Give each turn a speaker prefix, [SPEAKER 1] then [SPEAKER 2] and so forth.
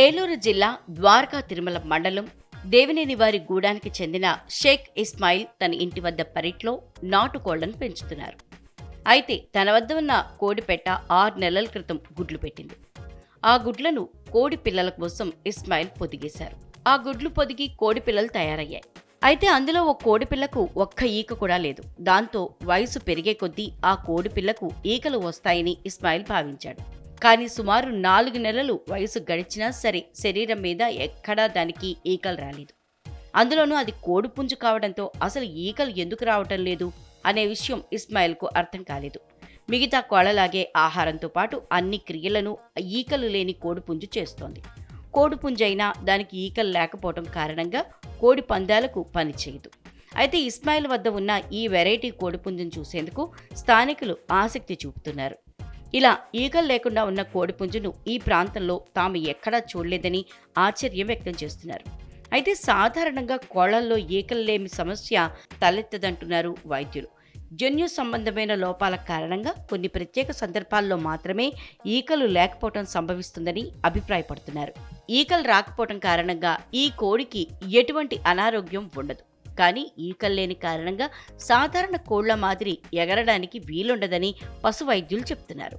[SPEAKER 1] ఏలూరు జిల్లా ద్వారకా తిరుమల మండలం దేవినేని వారి గూడానికి చెందిన షేక్ ఇస్మాయిల్ తన ఇంటి వద్ద పరిట్లో నాటుకోళ్ళను పెంచుతున్నారు. అయితే తన వద్ద ఉన్న కోడి పెట్ట ఆరు నెలల క్రితం గుడ్లు పెట్టింది. ఆ గుడ్లను కోడి పిల్లల కోసం ఇస్మాయిల్ పొదిగేశారు. ఆ గుడ్లు పొదిగి కోడి పిల్లలు తయారయ్యాయి. అయితే అందులో ఓ కోడి పిల్లకు ఒక్క ఈక కూడా లేదు. దాంతో వయసు పెరిగే కొద్దీ ఆ కోడి పిల్లకు ఈకలు వస్తాయని ఇస్మాయిల్ భావించాడు. కానీ సుమారు నాలుగు నెలలు వయసు గడిచినా సరే శరీరం మీద ఎక్కడా దానికి ఈకలు రాలేదు. అందులోనూ అది కోడిపుంజు కావడంతో అసలు ఈకలు ఎందుకు రావటం లేదు అనే విషయం ఇస్మాయిల్కు అర్థం కాలేదు. మిగతా కోళ్ళలాగే ఆహారంతో పాటు అన్ని క్రియలను ఈకలు లేని కోడిపుంజు చేస్తోంది. కోడిపుంజు అయినా దానికి ఈకలు లేకపోవడం కారణంగా కోడి పందాలకు పనిచేయదు అయితే ఇస్మాయిల్ వద్ద ఉన్న ఈ వెరైటీ కోడిపుంజును చూసేందుకు స్థానికులు ఆసక్తి చూపుతున్నారు. ఇలా ఈకలు లేకుండా ఉన్న కోడిపుంజును ఈ ప్రాంతంలో తాము ఎక్కడా చూడలేదని ఆశ్చర్యం వ్యక్తం చేస్తున్నారు. అయితే సాధారణంగా కోళ్ళల్లో ఈకలు లేమి సమస్య తలెత్తదంటున్నారు వైద్యులు. జన్యు సంబంధమైన లోపాల కారణంగా కొన్ని ప్రత్యేక సందర్భాల్లో మాత్రమే ఈకలు లేకపోవటం సంభవిస్తుందని అభిప్రాయపడుతున్నారు. ఈకలు రాకపోవటం కారణంగా ఈ కోడికి ఎటువంటి అనారోగ్యం ఉండదు. కానీ ఈకలు లేని కారణంగా సాధారణ కోళ్ళ మాదిరి ఎగరడానికి వీలుండదని పశు వైద్యులు చెప్తున్నారు.